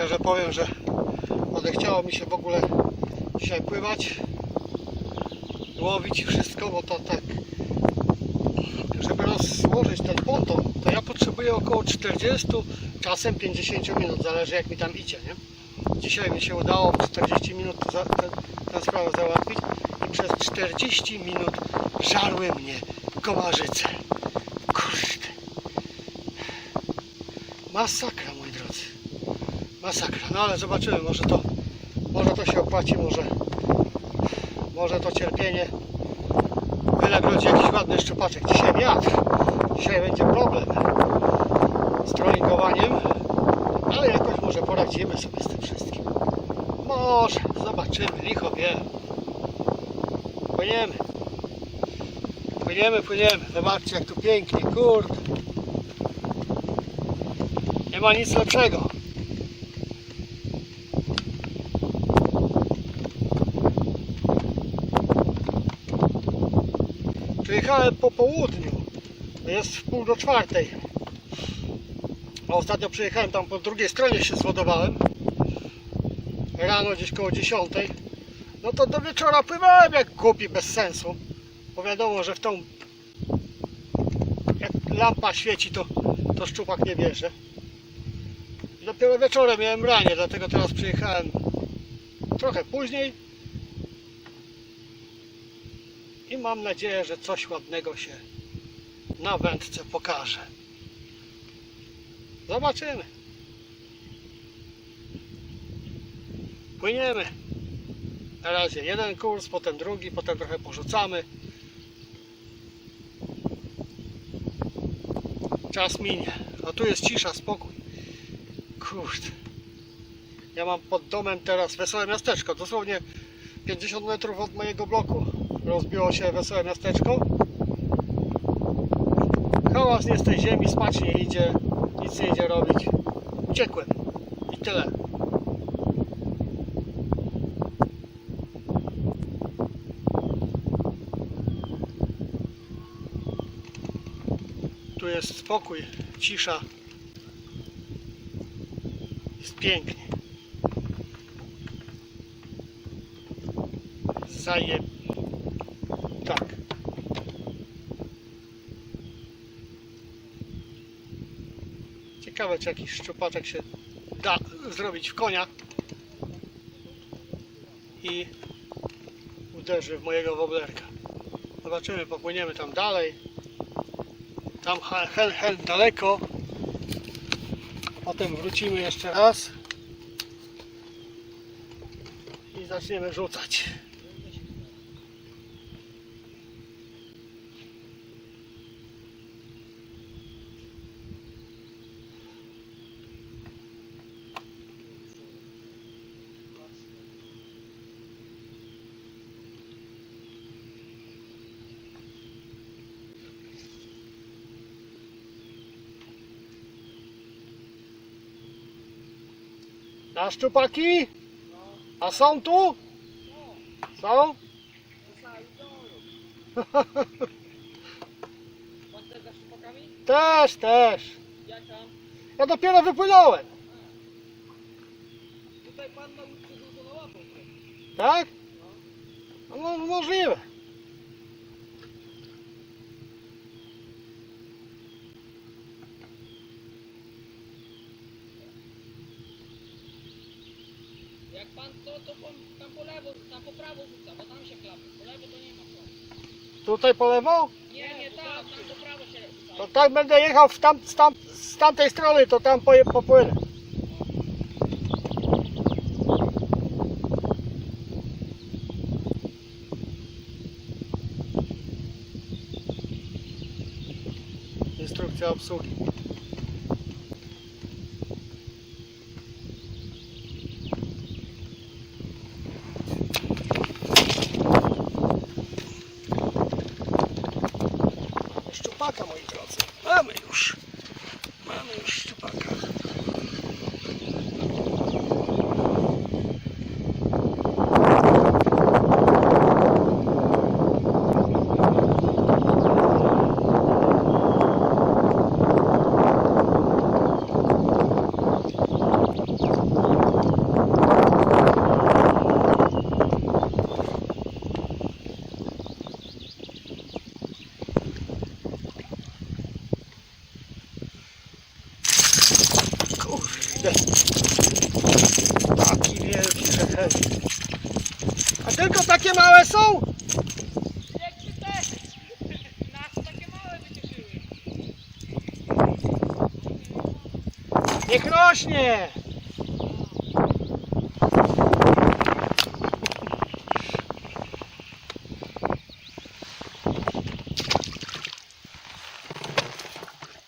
Szczerze powiem, że odechciało mi się w ogóle dzisiaj pływać, łowić i wszystko, bo to tak, żeby rozłożyć ten ponton, to ja potrzebuję około 40, czasem 50 minut, zależy jak mi tam idzie, nie? Dzisiaj mi się udało w 40 minut tę, sprawę załatwić i przez 40 minut żarły mnie komarzyce. Kurde. Masakra. Masakra. No ale zobaczymy, może to, może to się opłaci, może, może to cierpienie wynagrodzi jakiś ładny szczupaczek. Dzisiaj wiatr. Dzisiaj będzie problem z trollingowaniem, ale jakoś może poradzimy sobie z tym wszystkim. Może, zobaczymy, licho wie. Płyniemy. Płyniemy, płyniemy. Zobaczcie jak tu pięknie, kurde. Nie ma nic lepszego. Przyjechałem po południu. Jest w pół do czwartej. A ostatnio przyjechałem tam po drugiej stronie się zładowałem. Rano gdzieś koło 10. No to do wieczora pływałem jak głupi, bez sensu. Bo wiadomo, że w tą jak lampa świeci to, to szczupak nie bierze. Dopiero wieczorem miałem branie, dlatego teraz przyjechałem trochę później. I mam nadzieję, że coś ładnego się na wędce pokaże. Zobaczymy. Płyniemy. Na razie jeden kurs, potem drugi, potem trochę porzucamy. Czas minie. A tu jest cisza, spokój. Kurde. Ja mam pod domem teraz wesołe miasteczko. Dosłownie 50 metrów od mojego bloku rozbiło się wesołe miasteczko. Hałas nie z tej ziemi, spać nie idzie, nic nie idzie robić. Uciekłem. I tyle. Tu jest spokój, cisza. Jest pięknie. Zajeb... Tak. Ciekawe, czy jakiś szczupaczek się da zrobić w konia i uderzy w mojego woblerka. Zobaczymy, popłyniemy tam dalej. Tam he- hen, hen daleko. Potem wrócimy jeszcze raz i zaczniemy rzucać. Na szczupaki? A są tu? Są? Pan też za szupakami? Też, też. Jak tam? Ja dopiero wypłynąłem. Tutaj pan na. Tak? No, no możliwe. Jak pan to, to pan tam po lewo, tam po prawo rzuca, bo tam się klapie. Po lewo to nie ma co. Tutaj po lewo? Nie, nie tam, tam po prawo się rzuca. To tak będę jechał w tam, z, tam, z tamtej strony, to tam poje, popłynę. Instrukcja obsługi. Szczupaka, moi drodzy. Mamy już. A tylko takie małe są? Niech rośnie!